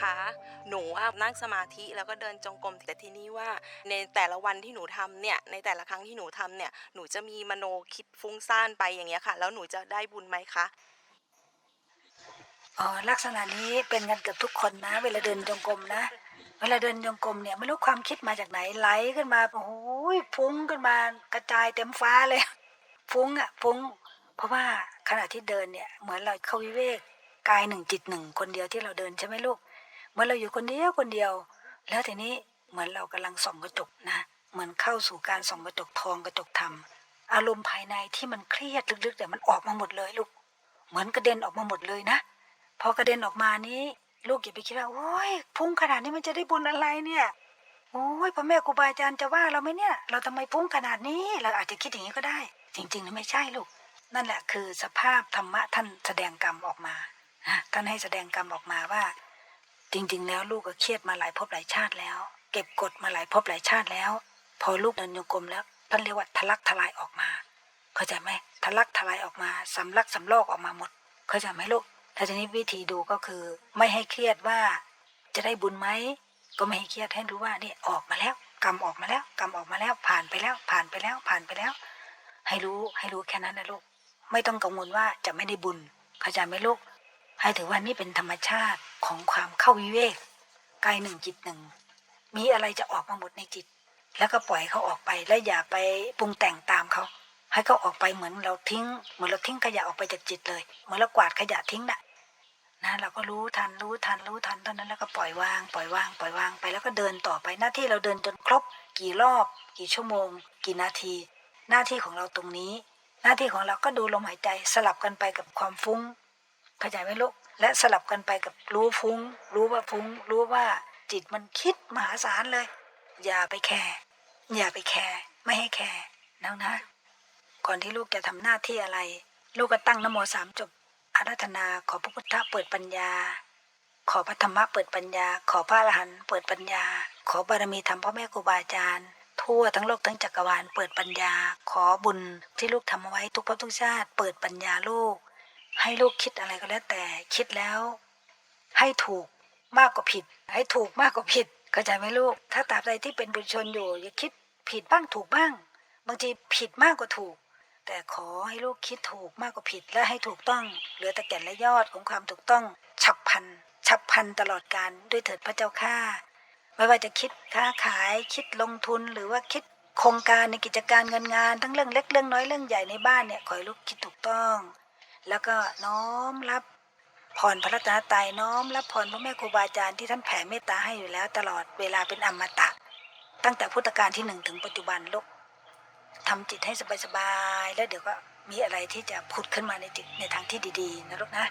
คะหนูอะนั่งสมาธิแล้วก็เดินจงกรมแต่ทีนี้ว่า ในแต่ละวันที่หนูทำเนี่ยในแต่ละครั้งที่หนูทำเนี่ยหนูจะมีมโนคิดฟุ้งซ่านไปอย่างเงี้ยค่ะ แล้วหนูจะได้บุญไหมคะอ๋อลักษณะนี้เป็นกันเกือบทุกคนนะ เวลาเดินจงกรมนะ เวลาเดินจงกรมเนี่ยไม่รู้ความคิดมาจากไหนไหลขึ้นมาโอ้โหฟุ้งขึ้นมากระจายเต็มฟ้าเลยฟุ้งอะฟุ้ง เพราะว่าขณะที่เดินเนี่ยเหมือนเราเข้าวิเวกกายหนึ่งจิตหนึ่งคนเดียวที่เราเดินใช่ไหมลูก มื่อนเราอยู่คนเดียวคนเดียว แล้วทีนี้เหมือนเรากำลังส่องกระจกนะเหมือนเข้าสู่การส่องกระจกทองกระจกธรรมอารมณ์ภายในที่มันเครียดลึกๆแต่ยวมันออกมาหมดเลยลูก เหมือนกระเด็นออกมาหมดเลยนะพอกระเด็นออกมานี้ ลูกอย่าไปคิดว่าโอ้ยพุ่งขนาดนี้มันจะได้บุญอะไรเนี่ยโอ้ยพ่อแม่ครูบาอาจารย์จะว่าเราไหมเนี่ย เราทำไมพุ่งขนาดนี้ เราอาจจะคิดอย่างนี้ก็ได้ จริงๆแล้วไม่ใช่ลูก นั่นแหละคือสภาพธรรมะท่านแสดงกรรมออกมาท่านให้แสดงกรรมออกมาว่า ริง ๆ แล้วลูกก็เครียดมาหลายภพหลายชาติแล้ว เก็บกดมาหลายภพหลายชาติแล้ว พอลูกเดินโยกรมแล้วท่านเรียกว่าทะลักทลายออกมา เข้าใจไหมทะลักทลายออกมาสำลักสำลอกออกมาหมด เข้าใจไหมลูกแต่ทีนี้วิธีดูก็คือ ไม่ให้เครียดว่า จะได้บุญไหมก็ไม่ให้เครียดให้รู้ว่านี่ออกมาแล้วกรรมออกมาแล้วกรรมออกมาแล้วผ่านไปแล้วผ่านไปแล้วผ่านไปแล้ว ให้รู้ให้รู้แค่นั้นนะลูก ไม่ต้องกังวลว่าจะไม่ได้บุญเข้าใจไหมลูก ให้ถือว่านี่เป็นธรรมชาติของความเข้าวิเวกกายหนึ่งจิตหนึ่ง มีอะไรจะออกมาหมดในจิต แล้วก็ปล่อยเขาออกไปแล้วอย่าไปปรุงแต่งตามเขา ให้เขาออกไปเหมือนเราทิ้ง เหมือนเราทิ้งขยะออกไปจากจิตเลย เหมือนเรากวาดขยะทิ้งน่ะนะเราก็รู้ทันรู้ทันรู้ทันเท่านั้นแล้วก็ปล่อยวางปล่อยวางปล่อยวางไปแล้วก็เดินต่อไปหน้าที่เราเดินจนครบ กี่รอบ กี่ชั่วโมง กี่นาที หน้าที่ของเราตรงนี้ หน้าที่ของเราก็ดูลมหายใจสลับกันไปกับความฟุ้ง เข้าใจไหมลูกและสลับกันไปกับรู้ฟุ้ง รู้ว่าฟุ้ง รู้ว่าจิตมันคิดมหาศาลเลย อย่าไปแคร์อย่าไปแคร์ไม่ให้แคร์นะนะ ก่อนที่ลูกจะทำหน้าที่อะไร ลูกก็ตั้งนโมสามจบอาราธนาขอพระพุทธเปิดปัญญา ขอพระธรรมะเปิดปัญญา ขอพระอรหันต์เปิดปัญญา ขอบารมีธรรมพ่อแม่ครูบาอาจารย์ทั่วทั้งโลกทั้งจักรวาลเปิดปัญญา ขอบุญที่ลูกทำเอาไว้ทุกภพทุกชาติ เปิดปัญญาลูก ให้ลูกคิดอะไรก็แล้วแต่คิดแล้ว ให้ถูกมากกว่าผิด ให้ถูกมากกว่าผิดเข้าใจไหมลูก ถ้าตราบใดที่เป็นบุญชนอยู่อย่าคิดผิดบ้างถูกบ้าง บางทีผิดมากกว่าถูก แต่ขอให้ลูกคิดถูกมากกว่าผิดและให้ถูกต้อง เหลือแต่แก่นและยอดของความถูกต้อง ฉับพันฉับพันตลอดการด้วยเถิดพระเจ้าข้าไม่ว่าจะคิดค้าขายคิดลงทุนหรือว่าคิดโครงการในกิจการเงินงาน ทั้งเรื่องเล็กเรื่องน้อยเรื่องใหญ่ในบ้านเนี่ยขอให้ลูกคิดถูกต้อง แล้วก็น้อมรับพรพระรัตนตรัยน้อมรับพรพระแม่ครูบาอาจารย์ที่ท่านแผ่เมตตาให้อยู่แล้ว ตลอดเวลาเป็นอมตะ ตั้งแต่พุทธกาลที่หนึ่งถึงปัจจุบันลูกทำจิตให้สบายๆแล้วเดี๋ยวก็มีอะไรที่จะผุดขึ้นมาในจิตในทางที่ดีๆนะลูกนะ